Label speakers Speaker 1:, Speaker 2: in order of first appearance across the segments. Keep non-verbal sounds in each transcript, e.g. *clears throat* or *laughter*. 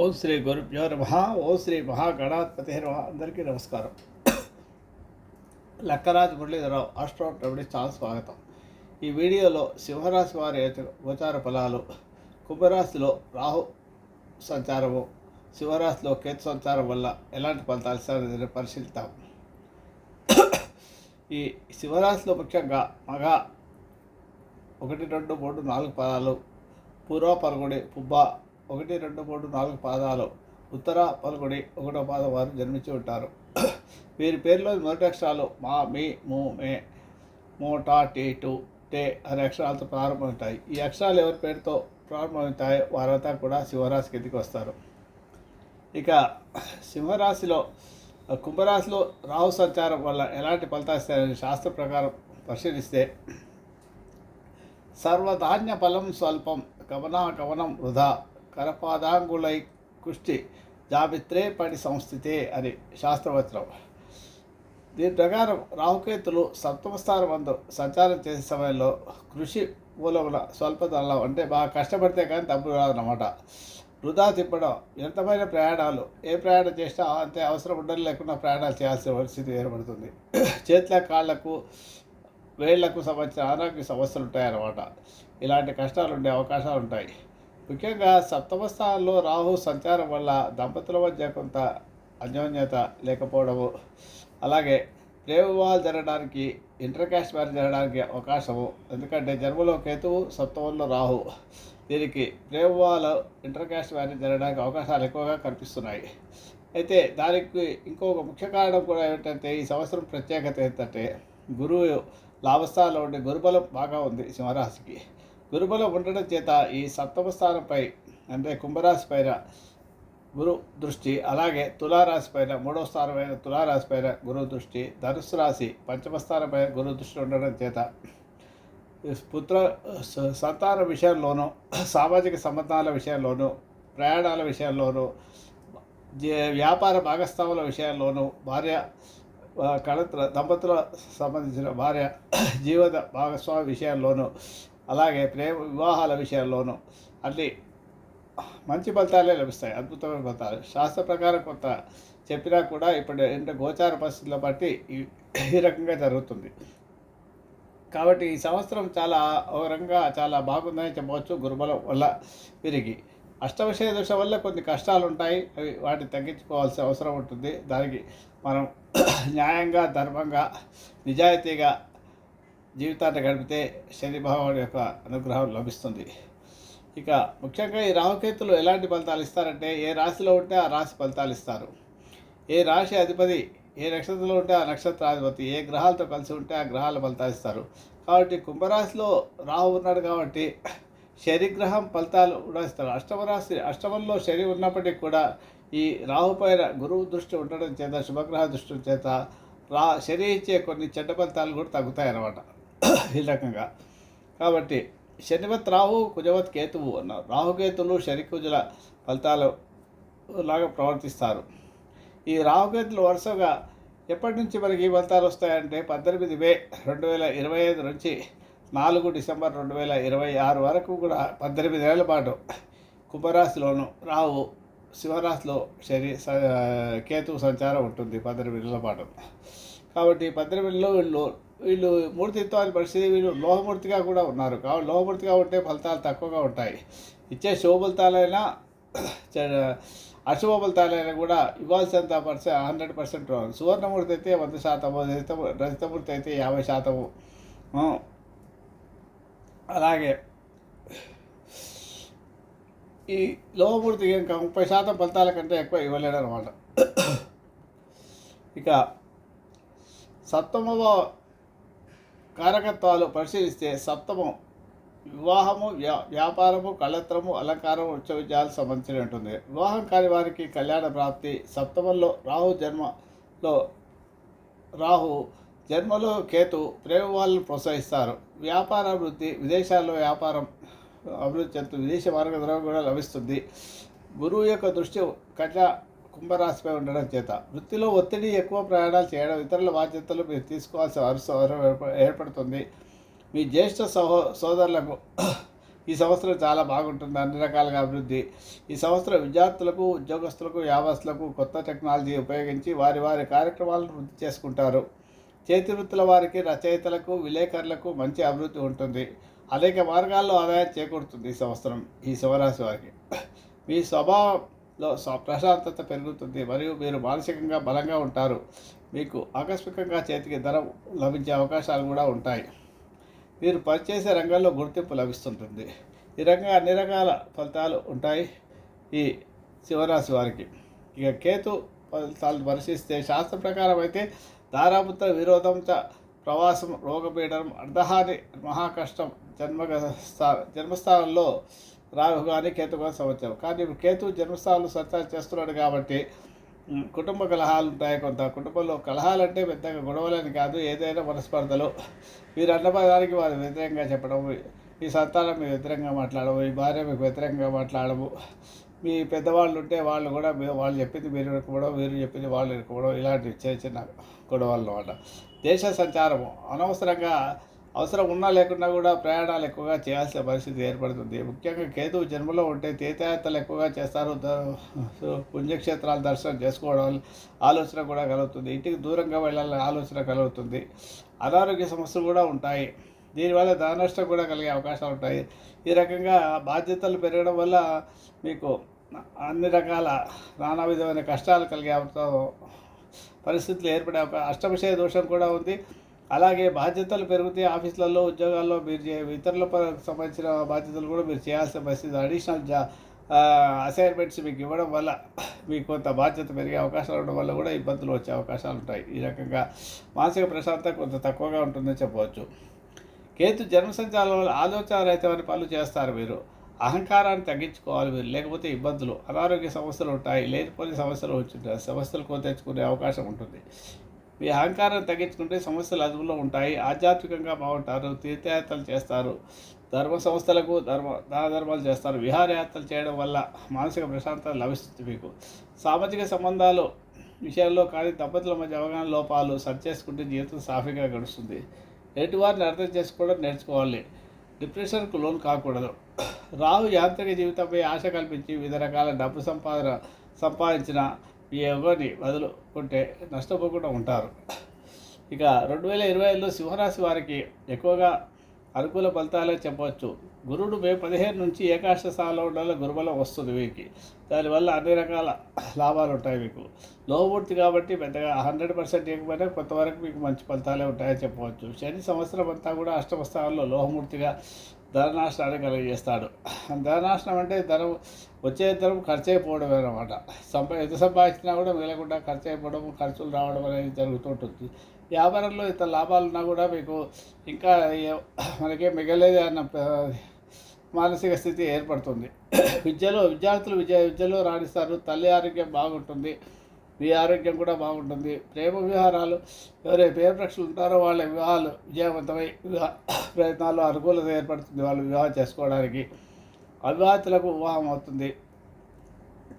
Speaker 1: ఓం శ్రీ గురుభ్యో నమ. ఓం శ్రీ మహాగణాధిపతి నమ. అందరికీ నమస్కారం. లక్కరాజ్ మురళీధరరావు ఆస్ట్రో రెమెడీ చాలా స్వాగతం. ఈ వీడియోలో సింహరాశి వారి గోచార ఫలాలు కుంభరాశిలో రాహు సంచారము సింహరాశిలో కేతు సంచారం వల్ల ఎలాంటి ఫలితాలు ఇస్తారనేది పరిశీలిద్దాం. ఈ సింహరాశిలో ముఖ్యంగా మగ ఒకటి రెండు మూడు నాలుగు పదాలు పూర్వ పరుగుడి పుబ్బ ఒకటి రెండు మూడు నాలుగు పాదాలు. ఉత్తర పలుకుడి ఒకటో పాదం వారు జన్మించి ఉంటారు. వీరి పేరులో మొదటి అక్షరాలు మా మీ మూ మే మో టా టీ టు టే అనే అక్షరాలతో ప్రారంభమవుతాయి. ఈ అక్షరాలు ఎవరి పేరుతో ప్రారంభమవుతాయో వారంతా కూడా సింహరాశి కిందికి వస్తారు. ఇక సింహరాశిలో కుంభరాశిలో రాహు సంచారం వల్ల ఎలాంటి ఫలితాలు ఇస్తాయని శాస్త్ర ప్రకారం పరిశీలిస్తే సర్వధాన్య ఫలం స్వల్పం గమనాగమనం వృధా. కరపాదాంగులై కుష్టి జాబిత్రే పని సంస్థితే అని శాస్త్రవచనం దీని ప్రకారం రాహుకేతులు సప్తమ స్థానం అందు సంచారం చేసే సమయంలో కృషి మూలమున స్వల్పదనం అంటే బాగా కష్టపడితే కానీ డబ్బు రాదన్నమాట. వృధా తిప్పడం ఎంతమైన ప్రయాణాలు ఏ ప్రయాణం చేసినా అంతే అవసరం ఉండని లేకుండా ప్రయాణాలు చేయాల్సిన పరిస్థితి ఏర్పడుతుంది. చేతుల కాళ్ళకు వేళ్ళకు సంబంధించిన ఆరోగ్య సమస్యలు ఉంటాయన్నమాట. ఇలాంటి కష్టాలు ఉండే అవకాశాలు ఉంటాయి. ముఖ్యంగా సప్తమ స్థానంలో రాహు సంచారం వల్ల దంపతుల మధ్య కొంత అన్యోన్యత లేకపోవడము. అలాగే ప్రేమ వివాహాలు జరగడానికి ఇంటర్ క్యాస్ట్ మ్యారేజ్ జరగడానికి అవకాశము. ఎందుకంటే జన్మలో కేతువు సప్తమంలో రాహు. దీనికి ప్రేమ వివాహాలు ఇంటర్ క్యాస్ట్ మ్యారేజ్ జరగడానికి అవకాశాలు ఎక్కువగా కనిపిస్తున్నాయి. అయితే దానికి ఇంకొక ముఖ్య కారణం కూడా ఏమిటంటే ఈ సంవత్సరం ప్రత్యేకత ఏంటంటే గురువు లాభస్థానంలో ఉండే గురుబలం బాగా ఉంది సింహరాశికి. గురుబలం ఉండడం చేత ఈ సప్తమ స్థానంపై అంటే కుంభరాశి పైన గురు దృష్టి అలాగే తులారాశి పైన మూడవ స్థానమైన తులారాశి పైన గురు దృష్టి ధనుసు రాశి పంచమ స్థానపైన గురు దృష్టి ఉండడం చేత పుత్ర స- సంతాన విషయంలోనూ సామాజిక సంబంధాల విషయంలోనూ ప్రయాణాల విషయంలోనూ వ్యాపార భాగస్వాముల విషయాల్లోనూ భార్య కళ దంపతుల సంబంధించిన భార్య జీవన భాగస్వామి విషయాల్లోనూ అలాగే ప్రేమ వివాహాల విషయాల్లోనూ. అన్ని మంచి ఫలితాలే లభిస్తాయి అద్భుతమైన ఫలితాలు. శాస్త్ర ప్రకారం కొంత చెప్పినా కూడా ఇప్పుడు ఇంటి గోచార పరిస్థితుల బట్టి ఈ- రకంగా జరుగుతుంది. కాబట్టి ఈ సంవత్సరం చాలా ఒక రకంగా చాలా బాగుందని చెప్పవచ్చు గురుబలం వల్ల విరిగి అష్టవిషయ దశ వల్ల కొన్ని కష్టాలు ఉంటాయి అవి వాటిని తగ్గించుకోవాల్సిన అవసరం ఉంటుంది. దానికి మనం న్యాయంగా ధర్మంగా నిజాయితీగా జీవితాన్ని గడిపితే శని యొక్క అనుగ్రహం లభిస్తుంది. ఇక ముఖ్యంగా ఈ రాహుకేతులు ఎలాంటి ఫలితాలు ఇస్తారంటే ఏ రాశిలో ఉంటే ఆ రాశి ఫలితాలు ఇస్తారు. ఏ రాశి అధిపతి ఏ నక్షత్రంలో ఉంటే ఆ నక్షత్రాధిపతి ఏ గ్రహాలతో కలిసి ఉంటే ఆ గ్రహాల ఫలితాలు ఇస్తారు. కాబట్టి కుంభరాశిలో రాహు ఉన్నాడు కాబట్టి శనిగ్రహం ఫలితాలు కూడా ఇస్తారు. అష్టమ రాశి అష్టమంలో శని ఉన్నప్పటికీ కూడా ఈ రాహు పైన గురువు దృష్టి ఉండడం చేత శుభగ్రహ దృష్టి చేత రా శని ఇచ్చే కొన్ని చెడ్డ ఫలితాలు కూడా తగ్గుతాయి అన్నమాట ఈ రకంగా. కాబట్టి శనివత్ రాహు కుజవత్ కేతువు అన్నారు. రాహుకేతులు శనికుజుల ఫలితాలు లాగా ప్రవర్తిస్తారు. ఈ రాహుకేతులు వరుసగా ఎప్పటి నుంచి మనకి ఈ ఫలితాలు వస్తాయంటే పద్దెనిమిది మే రెండు వేల ఇరవై ఐదు నుంచి నాలుగు డిసెంబర్ రెండు వేల ఇరవై ఆరు వరకు కూడా పద్దెనిమిది ఏళ్ళ పాటు కుంభరాశిలోను రాహు సింహరాశిలో శని స- కేతు సంచారం ఉంటుంది పద్దెనిమిది పాటు. కాబట్టి పద్దెనిమిదిలో వీళ్ళు వీళ్ళు మూర్తిత్వాన్ని పరిస్థితి వీళ్ళు లోహమూర్తిగా కూడా ఉన్నారు. కాబట్టి లోహమూర్తిగా ఉంటే ఫలితాలు తక్కువగా ఉంటాయి. ఇచ్చే శుభఫలితాలైనా అశుభ ఫలితాలైనా కూడా ఇవ్వాల్సినంత పర్సెంట్ హండ్రెడ్ పర్సెంట్ సువర్ణమూర్తి అయితే వంద శాతము రజిత రజితమూర్తి అయితే యాభై శాతము. అలాగే ఈ లోహమూర్తికి ఇంకా ముప్పై శాతం ఫలితాల కంటే ఎక్కువ ఇవ్వలేడు అనమాట ఇక సప్తమవ కారకత్వాలు పరిశీలిస్తే సప్తమం వివాహము వ్యా వ్యాపారము కళత్రము అలంకారం ఉచ్చ విద్యాలకు సంబంధించి ఉంటుంది వివాహం కాని వారికి కళ్యాణ ప్రాప్తి సప్తమంలో రాహు జన్మలో రాహు జన్మలో కేతు ప్రేమ వాళ్ళను ప్రోత్సహిస్తారు. వ్యాపార అభివృద్ధి విదేశాల్లో వ్యాపారం అభివృద్ధి చెందుతుంది విదేశీ మార్గద్రవం కూడా లభిస్తుంది. గురువు యొక్క దృష్టి కన్యా కుంభరాశిపై ఉండడం చేత. వృత్తిలో ఒత్తిడి ఎక్కువ ప్రయాణాలు చేయడం ఇతరుల బాధ్యతలు మీరు తీసుకోవాల్సిన అవసరం ఏర్ప- ఏర్పడుతుంది. మీ జ్యేష్ఠ సహో సోదరులకు *clears throat* ఈ సంవత్సరం చాలా బాగుంటుంది. అన్ని రకాలుగా అభివృద్ధి. ఈ సంవత్సరం విద్యార్థులకు ఉద్యోగస్తులకు వ్యాపారస్తులకు కొత్త టెక్నాలజీ ఉపయోగించి వారి వారి కార్యక్రమాలను వృద్ధి చేసుకుంటారు. చేతి వృత్తుల వారికి రచయితలకు విలేకరులకు మంచి అభివృద్ధి ఉంటుంది. అనేక మార్గాల్లో ఆదాయం చేకూరుతుంది ఈ సంవత్సరం ఈ శివరాశి వారికి. *clears throat* మీ స్వభావం లో ప్రశాంతత పెరుగుతుంది మరియు మీరు మానసికంగా బలంగా ఉంటారు. మీకు ఆకస్మికంగా చేతికి ధర లభించే అవకాశాలు కూడా ఉంటాయి. మీరు పనిచేసే రంగంలో గుర్తింపు లభిస్తుంటుంది. ఈ రకంగా అన్ని రకాల ఫలితాలు ఉంటాయి ఈ శివరాశి వారికి. ఇక కేతు ఫలితాలు పరిశీలిస్తే శాస్త్ర ప్రకారం అయితే దారాపుత్ర విరోధం చ ప్రవాసం రోగపీడనం అర్ధహాని మహాకష్టం జన్మ స్థా జన్మస్థానంలో రాహు కానీ కేతు కానీ సంవత్సరం కానీ ఇప్పుడు కేతు జన్మస్థానంలో సంచారం చేస్తున్నాడు కాబట్టి కుటుంబ కలహాలు ఉంటాయి కొంత. కుటుంబంలో కలహాలు అంటే పెద్దగా గొడవలని కాదు. ఏదైనా మనస్పర్ధలు. మీరు అన్నపదానికి వారు వ్యతిరేకంగా చెప్పడం మీ సంతానం మీకు వ్యతిరేకంగా మాట్లాడము మీ భార్య మీకు వ్యతిరేకంగా మాట్లాడము మీ పెద్దవాళ్ళు ఉంటే వాళ్ళు కూడా వాళ్ళు చెప్పింది మీరు ఇరుకోవడం మీరు చెప్పింది వాళ్ళు ఇరుకోవడం ఇలాంటి చిన్న చిన్న గొడవలు అన్నమాట. దేశ సంచారము. అనవసరంగా అవసరం ఉన్నా లేకున్నా కూడా ప్రయాణాలు ఎక్కువగా చేయాల్సిన పరిస్థితి ఏర్పడుతుంది. ముఖ్యంగా కేతు జన్మలో ఉంటే తీర్థయాత్రలు ఎక్కువగా చేస్తారు. పుణ్యక్షేత్రాలు పుణ్యక్షేత్రాల దర్శనం చేసుకోవడం ఆలోచన కూడా కలుగుతుంది. ఇంటికి దూరంగా వెళ్ళాలని ఆలోచన కలుగుతుంది. అనారోగ్య సమస్యలు కూడా ఉంటాయి. దీనివల్ల ధన నష్టం కూడా కలిగే అవకాశాలు ఉంటాయి. ఈ రకంగా బాధ్యతలు పెరగడం వల్ల మీకు అన్ని రకాల నానా విధమైన కష్టాలు కలిగే అవకాశం పరిస్థితులు ఏర్పడే ఒక అష్టవిషయ దోషం కూడా ఉంది. అలాగే బాధ్యతలు పెరిగితే ఆఫీసులలో ఉద్యోగాల్లో మీరు చే ఇతరుల సంబంధించిన బాధ్యతలు కూడా మీరు చేయాల్సిన పరిస్థితి అడిషనల్ జా అసైన్మెంట్స్ మీకు ఇవ్వడం వల్ల మీకు కొంత బాధ్యత పెరిగే అవకాశాలు ఉండడం వల్ల కూడా ఇబ్బందులు వచ్చే అవకాశాలు ఉంటాయి. ఈ రకంగా మానసిక ప్రశాంతత కొంత తక్కువగా ఉంటుందని చెప్పవచ్చు. కేతు జన్మ సంచారం వల్ల ఆలోచన రహితమైన పనులు చేస్తారు మీరు. అహంకారాన్ని తగ్గించుకోవాలి మీరు. లేకపోతే ఇబ్బందులు అనారోగ్య సమస్యలు ఉంటాయి లేనిపోని సమస్యలు వచ్చుంటాయి సమస్యలు కొని తెచ్చుకునే అవకాశం ఉంటుంది. మీ అహంకారాన్ని తగ్గించుకుంటే సమస్యలు అదుపులో ఉంటాయి. ఆధ్యాత్మికంగా బాగుంటారు. తీర్థయాత్రలు చేస్తారు. ధర్మ సంస్థలకు ధర్మ దాన ధర్మాలు చేస్తారు. విహారయాత్రలు చేయడం వల్ల మానసిక ప్రశాంతత లభిస్తుంది మీకు. సామాజిక సంబంధాలు విషయాల్లో కానీ దంపతుల మధ్య అవగాహన లోపాలు సరి చేసుకుంటే జీవితం సాఫీగా గడుస్తుంది. ఎటువారిని అర్థం చేసుకోవడం నేర్చుకోవాలి. డిప్రెషన్కు లోన్ కాకూడదు. రాహు యాంత్రిక జీవితంపై ఆశ కల్పించి వివిధ రకాల డబ్బు సంపాదన సంపాదించిన ఈ యోగాన్ని వదులుకుంటే నష్టపోకుండా ఉంటారు. ఇక రెండు వేల ఇరవై ఐదులో సింహరాశి వారికి ఎక్కువగా అనుకూల ఫలితాలే చెప్పవచ్చు. గురుడు మే పదిహేను నుంచి ఏకాశ స్థానంలో ఉండాలి గురుబలం వస్తుంది వీరికి. దానివల్ల అన్ని రకాల లాభాలు ఉంటాయి మీకు. లోపూర్తి కాబట్టి పెద్దగా హండ్రెడ్ పర్సెంట్ ఇవ్వకపోయినా కొంతవరకు మీకు మంచి ఫలితాలే ఉంటాయని చెప్పవచ్చు. శని సంవత్సరం అంతా కూడా అష్టమ స్థానంలో లోహమూర్తిగా ధననాశనాన్ని కలిగజేస్తాడు. ధననాశనం అంటే ధనం వచ్చే ధనం ఖర్చు అయిపోవడం అనమాట సంపా ఎంత సంపాదించినా కూడా మిగలకుండా ఖర్చు అయిపోవడం ఖర్చులు రావడం అనేది జరుగుతుంటుంది. వ్యాపారంలో ఇంత లాభాలు ఉన్నా కూడా మీకు ఇంకా మనకే మిగలేదు అన్న మానసిక స్థితి ఏర్పడుతుంది. విద్యలో విద్యార్థులు విద్య విద్యలో రాణిస్తారు. తల్లి ఆరోగ్యం బాగుంటుంది. మీ ఆరోగ్యం కూడా బాగుంటుంది. ప్రేమ విహారాలు ఎవరైతే పేరు ప్రక్షలు ఉంటారో వాళ్ళ వివాహాలు విజయవంతమై వివాహ ప్రయత్నాల్లో అనుకూలత ఏర్పడుతుంది వాళ్ళు వివాహం చేసుకోవడానికి. అవివాహితులకు వివాహం అవుతుంది.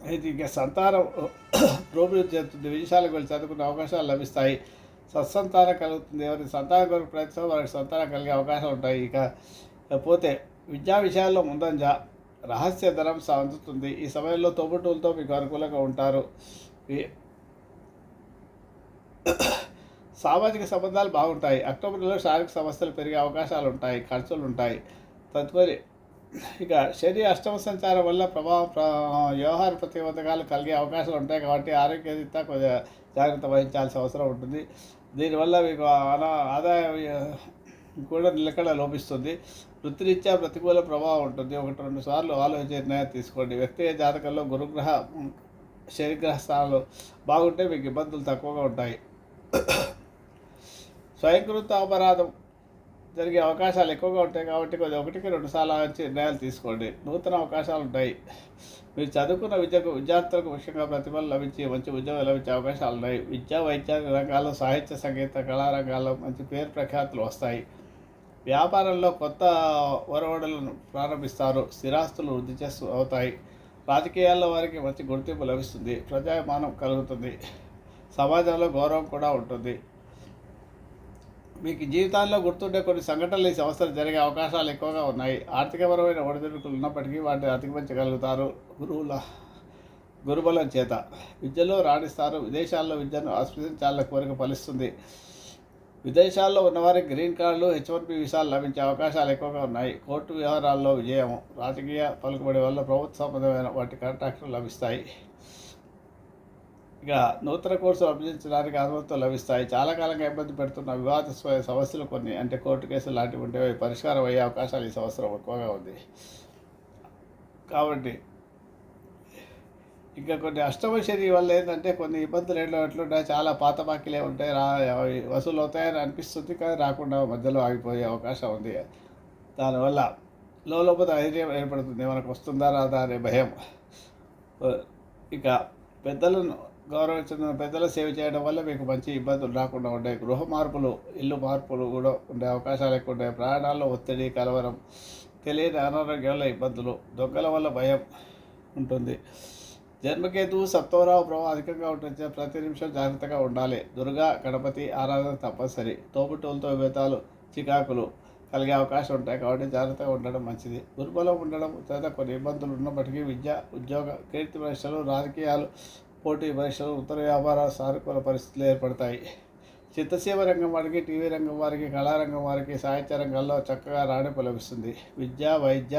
Speaker 1: అయితే ఇంకా సంతానం ప్రోభివృద్ధి చెందుతుంది. విదేశాలకు వెళ్ళి చదువుకునే అవకాశాలు లభిస్తాయి. సత్సంతానం కలుగుతుంది. ఎవరికి సంతానం కొరకు ప్రయత్నం వారికి సంతానం కలిగే అవకాశాలు ఉంటాయి. ఇక పోతే విద్యా విషయాల్లో ముందంజ రహస్య ధనం అందుతుంది ఈ సమయంలో తోబుటూలతో మీకు అనుకూలంగా ఉంటారు. ఈ- సామాజిక సంబంధాలు బాగుంటాయి. అక్టోబర్లో శారీరక సమస్యలు పెరిగే అవకాశాలు ఉంటాయి ఖర్చులు ఉంటాయి. తదుపరి ఇక శని అష్టమ సంచారం వల్ల ప్రభావం ప్ర వ్యవహార ప్రతిబంధకాలు కలిగే అవకాశాలు ఉంటాయి కాబట్టి ఆరోగ్య రీత్యా కొద్దిగా జాగ్రత్త వహించాల్సిన అవసరం ఉంటుంది. దీనివల్ల మీకు ఆదాయం కూడా నిలకడ లోపిస్తుంది. వృత్తిరీత్యా ప్రతికూల ప్రభావం ఉంటుంది. ఒకటి రెండు సార్లు ఆలోచించే నిర్ణయం తీసుకోండి. వ్యక్తిగత జాతకంలో గురుగ్రహ శనిగ్రహ స్థానాలు బాగుంటే మీకు ఇబ్బందులు తక్కువగా ఉంటాయి. స్వయంకృత అపరాధం జరిగే అవకాశాలు ఎక్కువగా ఉంటాయి కాబట్టి కొద్దిగా ఒకటికి రెండు సార్లు ఆలోచించి నిర్ణయాలు తీసుకోండి. నూతన అవకాశాలు ఉంటాయి. మీరు చదువుకున్న విద్యకు విద్యార్థులకు ముఖ్యంగా ప్రతిభలు లభించి మంచి ఉద్యోగం లభించే అవకాశాలు ఉన్నాయి. విద్యా వైద్య రంగాల్లో సాహిత్య సంగీత కళారంగాల్లో మంచి పేరు ప్రఖ్యాతులు వస్తాయి. వ్యాపారంలో కొత్త ఒరవడులను ప్రారంభిస్తారు. స్థిరాస్తులు వృద్ధి చేస్తూ అవుతాయి. రాజకీయాల్లో వారికి మంచి గుర్తింపు లభిస్తుంది. ప్రజామానం కలుగుతుంది. సమాజంలో గౌరవం కూడా ఉంటుంది. మీకు జీవితాల్లో గుర్తుండే కొన్ని సంఘటనలు ఈ సంవత్సరం జరిగే అవకాశాలు ఎక్కువగా ఉన్నాయి. ఆర్థికపరమైన ఒడిదుడుకులు ఉన్నప్పటికీ వాటిని అధిగమించగలుగుతారు గురువుల గురుబలం చేత. విద్యలో రాణిస్తారు. విదేశాల్లో విద్యను ఆస్వాదించాలన్న కోరిక ఫలిస్తుంది. విదేశాల్లో ఉన్నవారికి గ్రీన్ కార్డులు హెచ్ వన్ పి వీసాలు లభించే అవకాశాలు ఎక్కువగా ఉన్నాయి. కోర్టు వ్యవహారాల్లో విజయం. రాజకీయ పలుకుబడి వల్ల ప్రభుత్వ సంబంధమైన వాటి కాంట్రాక్టులు లభిస్తాయి. ఇక నూతన కోర్సులు అభ్యసించడానికి అనుమతులు లభిస్తాయి. చాలా కాలంగా ఇబ్బంది పెడుతున్న వివాద సమస్యలు కొన్ని అంటే కోర్టు కేసులు లాంటివి ఉంటే పరిష్కారం అయ్యే అవకాశాలు ఈ సంవత్సరం ఎక్కువగా ఉంది. కాబట్టి ఇంకా కొన్ని అష్టమ శని వల్ల ఏంటంటే కొన్ని ఇబ్బందులు ఏంటో ఎట్లుంటాయి చాలా పాత బాకీలే ఉంటాయి. రా అవి వసూలు అవుతాయని అనిపిస్తుంది కానీ రాకుండా మధ్యలో ఆగిపోయే అవకాశం ఉంది. దానివల్ల లోపల ధైర్యం ఏర్పడుతుంది. మనకు వస్తుందా రాదా అనే భయం. ఇక పెద్దలను గౌరవించిన పెద్దల సేవ చేయడం వల్ల మీకు మంచి ఇబ్బందులు రాకుండా ఉంటాయి గృహ మార్పులు ఇల్లు మార్పులు కూడా ఉండే అవకాశాలు ఎక్కువ ఉంటాయి ప్రయాణాల్లో ఒత్తిడి కలవరం తెలియని అనారోగ్యాల ఇబ్బందులు దొంగల వల్ల భయం ఉంటుంది. జన్మకేతువు సప్తవరావు ప్రభావం అధికంగా ఉంటుంది ప్రతి నిమిషం జాగ్రత్తగా ఉండాలి. దుర్గా గణపతి ఆరాధన తప్పనిసరి. తోబుట్టులతో విభేతాలు చికాకులు కలిగే అవకాశం ఉంటాయి కాబట్టి జాగ్రత్తగా ఉండడం మంచిది. దుర్బలం ఉండడం తర్వాత కొన్ని ఇబ్బందులు ఉన్నప్పటికీ విద్య ఉద్యోగ కీర్తి ప్రశ్నలు రాజకీయాలు పోటీ పరీక్షలు ఉత్తర వ్యాపార సానుకూల పరిస్థితులు ఏర్పడతాయి. చిత్తసీమ రంగం వారికి టీవీ రంగం వారికి కళారంగం వారికి సాహిత్య రంగాల్లో చక్కగా రాణింపు లభిస్తుంది. విద్య వైద్య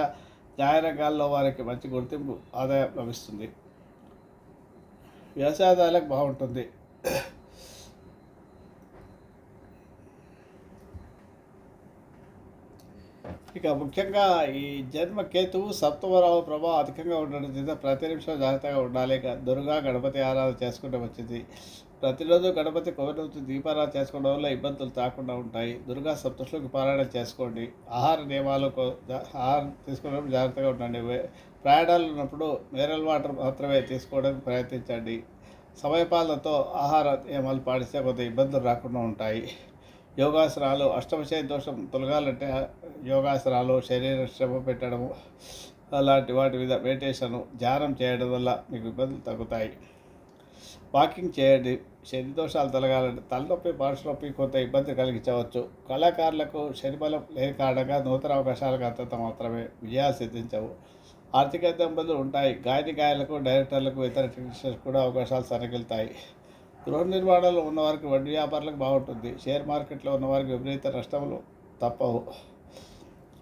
Speaker 1: న్యాయ రంగాల్లో వారికి మంచి గుర్తింపు ఆదాయం లభిస్తుంది. వ్యవసాయదారులకు బాగుంటుంది. ఇక ముఖ్యంగా ఈ జన్మ కేతువు సప్తమరావు ప్రభావం అధికంగా ఉండడం చేత ప్రతి నిమిషం జాగ్రత్తగా ఉండాలి. ఇక దుర్గా గణపతి ఆరాధన చేసుకుంటే వచ్చింది ప్రతిరోజు గణపతి కొబ్బరి దీపారాధన చేసుకోవడం వల్ల ఇబ్బందులు తాకుండా ఉంటాయి. దుర్గా సప్తశ్లోకి పారాయణ చేసుకోండి. ఆహార నియమాలు ఆహారం తీసుకోవడం జాగ్రత్తగా ఉండండి. ప్రయాణాలు ఉన్నప్పుడు మినరల్ వాటర్ మాత్రమే తీసుకోవడానికి ప్రయత్నించండి. సమయపాలనతో ఆహార నియమాలు పాటిస్తే కొంత ఇబ్బందులు రాకుండా ఉంటాయి. యోగాసనాలు అష్టమశయ దోషం తొలగాలంటే యోగాసనాలు శరీర శ్రమ పెట్టడము అలాంటి వాటి మీద మెడిటేషన్ ధ్యానం చేయడం వల్ల మీకు ఇబ్బందులు తగ్గుతాయి. వాకింగ్ చేయండి. శని దోషాలు తొలగాలంటే తలనొప్పి మనసు కొంత ఇబ్బంది కలిగించవచ్చు. కళాకారులకు శనిబలం లేని కారణంగా నూతన అవకాశాలకు అంతంత మాత్రమే విజయాలు సిద్ధించవు. ఆర్థిక ఇబ్బందులు ఉంటాయి. గాయని గాయాలకు డైరెక్టర్లకు ఇతర టెక్నీషియన్స్ కూడా అవకాశాలు సరగిలుతాయి గృహ నిర్మాణంలో ఉన్నవారికి వడ్డీ వ్యాపారులకు బాగుంటుంది. షేర్ మార్కెట్లో ఉన్నవారికి విపరీత నష్టములు తప్పవు.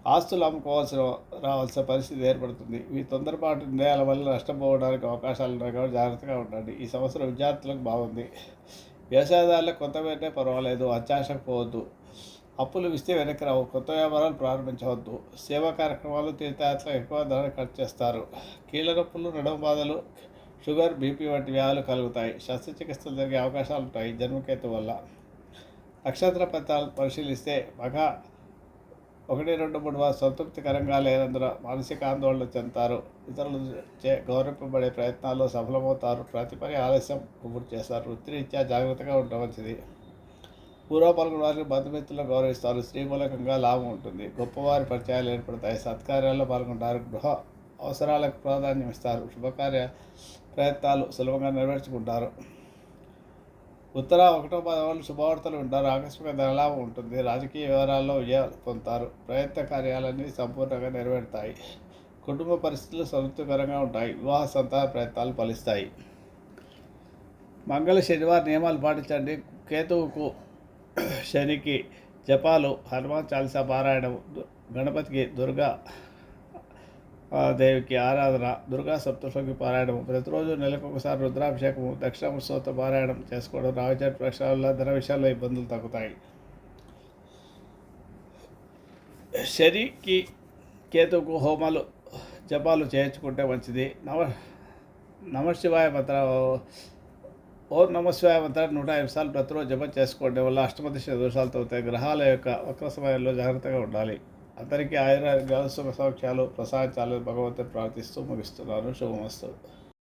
Speaker 1: ఆస్తులు అమ్ముకోవాల్సిన రావాల్సిన పరిస్థితి ఏర్పడుతుంది. ఈ తొందరపాటు నిర్ణయాల వల్ల నష్టపోవడానికి అవకాశాలు ఉన్నాయి కాబట్టి జాగ్రత్తగా ఉండండి. ఈ సంవత్సరం విద్యార్థులకు బాగుంది. వ్యవసాయదారులకు కొంత పర్వాలేదు. అత్యాశకు పోవద్దు. అప్పులు ఇస్తే వెనక్కి రావు. కొత్త వ్యాపారాలు ప్రారంభించవద్దు. సేవా కార్యక్రమాలు తీర్థయాత్రలు ఎక్కువ ధర ఖర్చు చేస్తారు. కీళ్ళ నొప్పులు నడుము బాధలు షుగర్ బీపీ వంటి వ్యాధులు కలుగుతాయి. శస్త్రచికిత్సలు జరిగే అవకాశాలు ఉంటాయి. జన్మకేతు వల్ల నక్షత్ర ఫలితాలు పరిశీలిస్తే మగ ఒకటి రెండు మూడు వారు సంతృప్తికరంగా లేనందున మానసిక ఆందోళన చెందుతారు. ఇతరులు చే గౌరవింపబడే ప్రయత్నాల్లో సఫలమవుతారు. ప్రతి పని ఆలస్యం గుర్తు చేస్తారు. వృత్తిరీత్యా జాగ్రత్తగా ఉండవలసింది పూర్వ పలుకుడు వారికి బంధుమిత్రులు గౌరవిస్తారు. స్త్రీ మూలకంగా లాభం ఉంటుంది. గొప్పవారి పరిచయాలు ఏర్పడతాయి. సత్కార్యాల్లో పాల్గొంటారు. గృహ అవసరాలకు ప్రాధాన్యం ఇస్తారు. శుభకార్య ప్రయత్నాలు సులభంగా నెరవేర్చుకుంటారు. ఉత్తర ఒకటో పదవులు శుభవార్తలు ఉంటారు ఆకస్మిక ధనలాభం ఉంటుంది. రాజకీయ వివరాల్లో విజయాలు పొందుతారు. ప్రయత్న కార్యాలన్నీ సంపూర్ణంగా నెరవేరుతాయి. కుటుంబ పరిస్థితులు సంతృప్తికరంగా ఉంటాయి. వివాహ సంతాన ప్రయత్నాలు ఫలిస్తాయి. మంగళ శనివారం నియమాలు పాటించండి. కేతువుకు శనికి జపాలు హనుమాన్ చాలీసా పారాయణం గణపతికి దుర్గా దేవికి ఆరాధన దుర్గా సప్తశోకి పారాయణం ప్రతిరోజు నెలకు ఒకసారి రుద్రాభిషేకము దక్షిణామస్తోత్ర పారాయణం చేసుకోవడం రాగచట్ ప్రక్షాళన ధన విషయాల్లో ఇబ్బందులు తగ్గుతాయి. శరీకి కేతుకు హోమాలు జపాలు చేయించుకుంటే మంచిది. నమ నమశివాయ మంత్ర ఓం నమశివాయ మంత్ర నూట ఐదు సార్లు ప్రతిరోజు జపం చేసుకోవడం వల్ల అష్టమదిశ దోషాలు తగ్గుతాయి గ్రహాల యొక్క వక్ర సమయంలో జాగ్రత్తగా ఉండాలి. అందరికీ ఆయన సుఖ సౌఖ్యాలు ప్రసాదించాలని భగవంతుని ప్రార్థిస్తూ ముగిస్తున్నాను. శుభమస్తు.